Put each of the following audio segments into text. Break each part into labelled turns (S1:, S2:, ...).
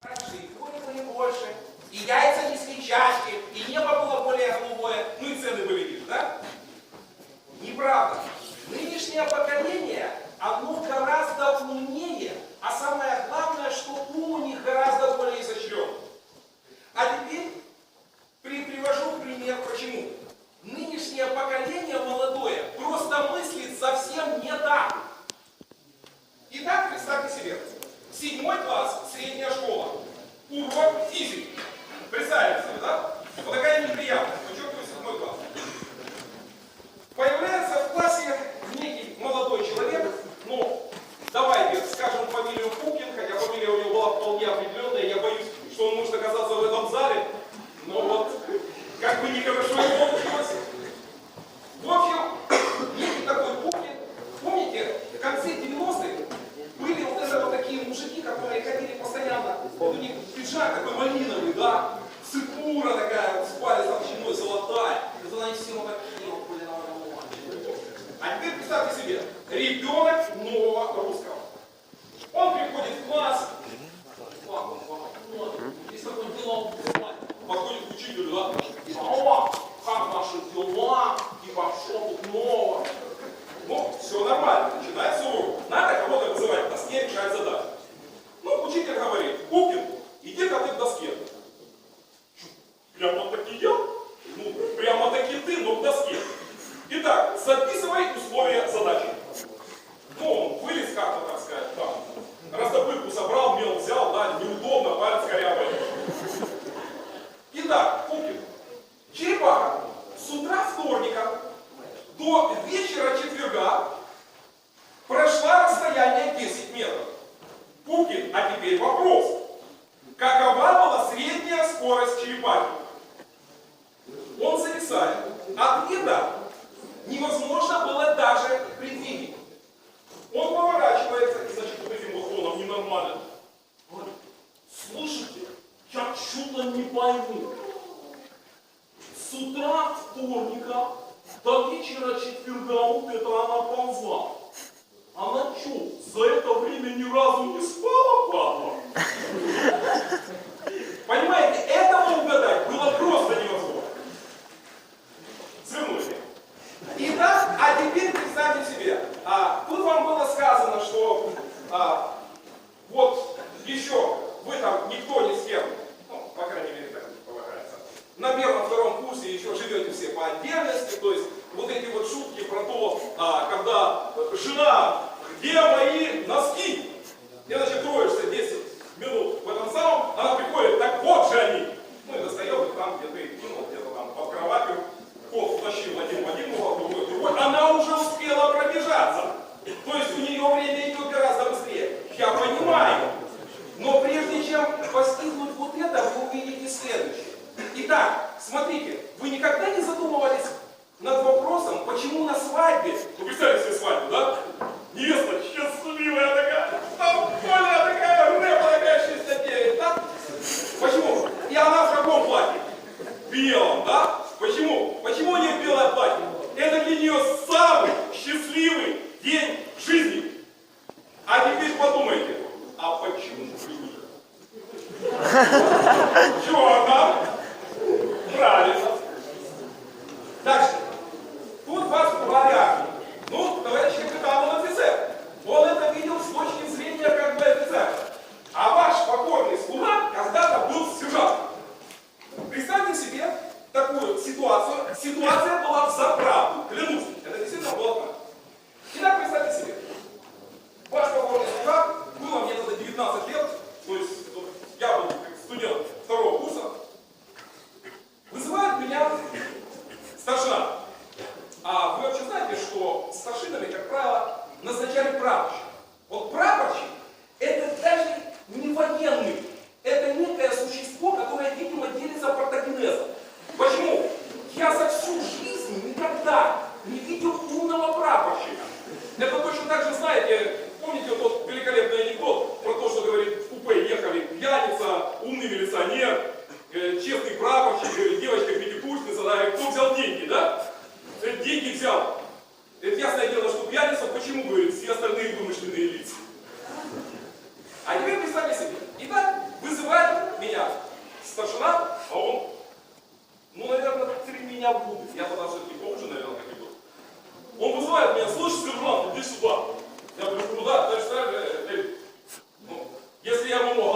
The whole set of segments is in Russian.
S1: Раньше и были больше, и яйца несли чаще, и небо было более голубое, ну и цены были ниже, да? Неправда. Нынешнее поколение, оно гораздо умнее, а самое главное, что ум у них гораздо более изощрен. А теперь при, привожу пример, почему. Нынешнее поколение молодое просто мыслит совсем не так. Итак, представьте себе, седьмой класс, средняя школа, урок физики. Представили себе, да? Вот такая неприятность, подчеркиваю, седьмой класс. Появляется в классе некий молодой человек, ну, давайте скажем фамилию Пупкин, хотя фамилия у него была вполне определенная, я боюсь, что он может оказаться в этом зале, но вот, как бы нехорошо ему получилось. В общем, некий такой Пупкин, помните, в конце 90-х были вот это вот такие мужики, которые ходили постоянно, вот у них пиджак такой малиновый, да, цепура такая, вот, с палец толщиной золотая, и вот они все вот такие вот были на этом А теперь представьте себе, ребенок нового русского. Он приходит в класс, папа, папа, есть такое дело, подходит к учителю, да, о, как наши дела, и пошел тут нового. Ну, все нормально, начинается урок. Надо кого-то вызывать к доске, решать задачу. Ну, учитель говорит, Купкин, иди-ка ты к доске. Прямо таки я? Ну, прямо таки ты, но к доске. Итак, записывай условия задачи. Ну, он вылез как-то, так сказать, там. Раздобылку собрал, мел взял, да, неудобно, палец корябает. Итак, Купкин, черепаха с утра вторника до вечера четверга прошла расстояние 10 метров. Пупкин, а теперь вопрос. Какова была средняя скорость черепахи? Он зависает. Ответа невозможно было даже предвидеть. Он поворачивается, и значит, вот этим вот тоном ненормально. Говорит, слушайте, я что-то не пойму. С утра вторника до вечера четверга вот это она ползла. Она что, за это время ни разу не спала, падла? Понимаете, этого угадать было просто невозможно. Свернули. Итак, а теперь представьте себе, а, тут вам было сказано, что а, вот еще вы там никто не с кем, ну, по крайней мере, так полагается, на первом-втором курсе еще живете все по отдельности, то есть вот эти вот шутки про то, а, когда жена, где мои носки? И значит троишься 10 минут в этом самом, она приходит, так вот же они. Ну и достает их там где-то и кинул, где-то там под кроватью, кот втащил один в один угол, другой в другой. Она уже успела пробежаться. То есть у нее время идет гораздо быстрее. Я понимаю. Чем постигнуть вот это, вы увидите следующее. Итак, смотрите, вы никогда не задумывались над вопросом, почему на свадьбе, ну представьте себе свадьбу, да? Невеста счастливая такая, довольная такая, рыба такая 69, да? Почему? И она в каком платье? Белом, да? Почему? Почему у нее белое платье? Это для нее самый счастливый день в жизни. А теперь подумайте, а почему люди? Черно. Правильно. Дальше. Тут вас говорят. Ну, товарищ капитан, он офицер. Он это видел с точки зрения как бы офицера. А ваш покорный слуга когда-то был сержантом. Представьте себе такую Ситуация была в заправду. Клянусь, нет, э, честный прапорщик, э, девочка пятикурсница, да, кто взял деньги, да? Э, деньги взял. Это ясное дело, что пьяница, почему, говорит, все остальные вымышленные лица. А теперь представьте себе, итак, вызывает меня старшина, а он, ну, наверное, три меня будут. Я тогда все-таки помню, наверное, как и был. Он вызывает меня, слышь, сержант, иди сюда. Я говорю, куда? Товарищ ну, если я могу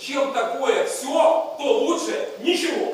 S1: чем такое все, то лучше ничего.